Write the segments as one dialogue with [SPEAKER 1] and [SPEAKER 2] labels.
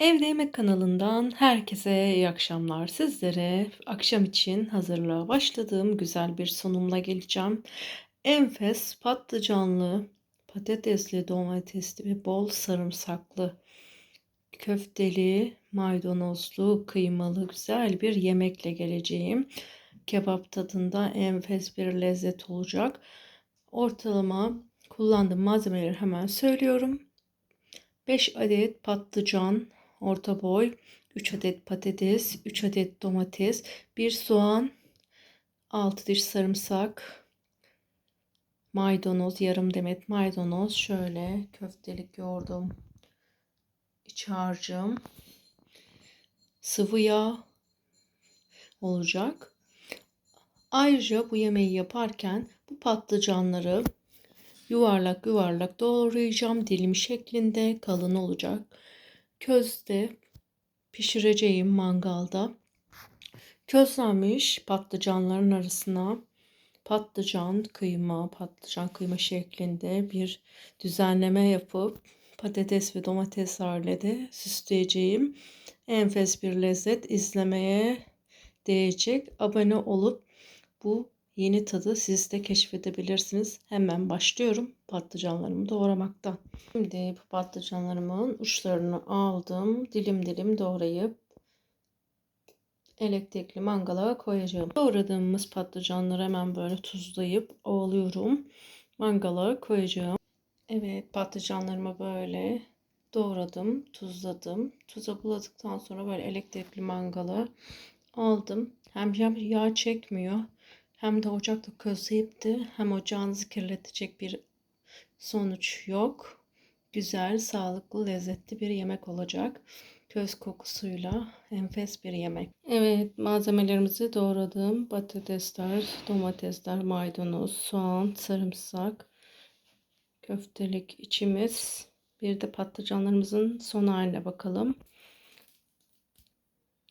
[SPEAKER 1] Evde Yemek kanalından herkese iyi akşamlar. Sizlere akşam için hazırlığa başladığım güzel bir sunumla geleceğim. Enfes patlıcanlı, patatesli, domatesli ve bol sarımsaklı, köfteli, maydanozlu, kıymalı güzel bir yemekle geleceğim. Kebap tadında enfes bir lezzet olacak. Ortalama kullandığım malzemeleri hemen söylüyorum. 5 adet patlıcan, orta boy, 3 adet patates, 3 adet domates, 1 soğan, 6 diş sarımsak, maydanoz, yarım demet maydanoz, şöyle köftelik yoğurdum, iç harcım, sıvı yağ olacak. Ayrıca bu yemeği yaparken bu patlıcanları yuvarlak yuvarlak doğrayacağım dilim şeklinde kalın olacak közde pişireceğim mangalda. Közlenmiş patlıcanların arasına patlıcan kıyma, patlıcan kıyma şeklinde bir düzenleme yapıp patates ve domateslerle de süsleyeceğim. Enfes bir lezzet izlemeye değecek. Abone olup bu yeni tadı siz de keşfedebilirsiniz. Hemen başlıyorum patlıcanlarımı doğramaktan. Şimdi bu patlıcanlarımın uçlarını aldım. Dilim dilim doğrayıp elektrikli mangala koyacağım. Doğradığımız patlıcanları hemen böyle tuzlayıp ovalıyorum. Mangala koyacağım. Evet patlıcanlarımı böyle doğradım, tuzladım. Tuza buladıktan sonra böyle elektrikli mangala aldım. Hem yağ çekmiyor hem de ocakta közleyip de hem ocağınızı kirletecek bir sonuç yok. Güzel, sağlıklı, lezzetli bir yemek olacak. Köz kokusuyla enfes bir yemek. Evet malzemelerimizi doğradım. Patatesler, domatesler, maydanoz, soğan, sarımsak, köftelik içimiz. Bir de patlıcanlarımızın son haline bakalım.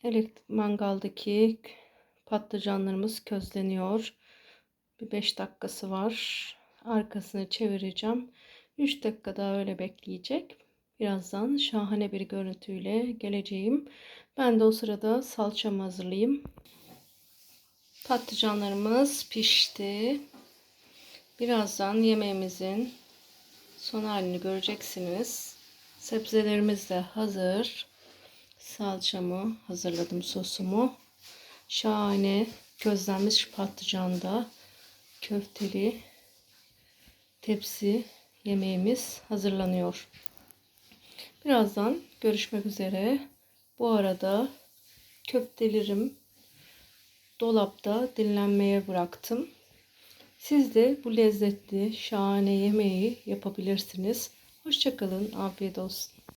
[SPEAKER 1] Elektrik mangaldaki Patlıcanlarımız közleniyor. Bir 5 dakikası var. Arkasını çevireceğim. 3 dakika daha öyle bekleyecek. Birazdan şahane bir görüntüyle geleceğim. Ben de o sırada salçamı hazırlayayım. Patlıcanlarımız pişti. Birazdan yemeğimizin son halini göreceksiniz. Sebzelerimiz de hazır. Salçamı hazırladım sosumu. Şahane közlenmiş patlıcanda köfteli tepsi yemeğimiz hazırlanıyor. Birazdan görüşmek üzere. Bu arada köftelerim dolapta dinlenmeye bıraktım. Siz de bu lezzetli şahane yemeği yapabilirsiniz. Hoşçakalın. Afiyet olsun.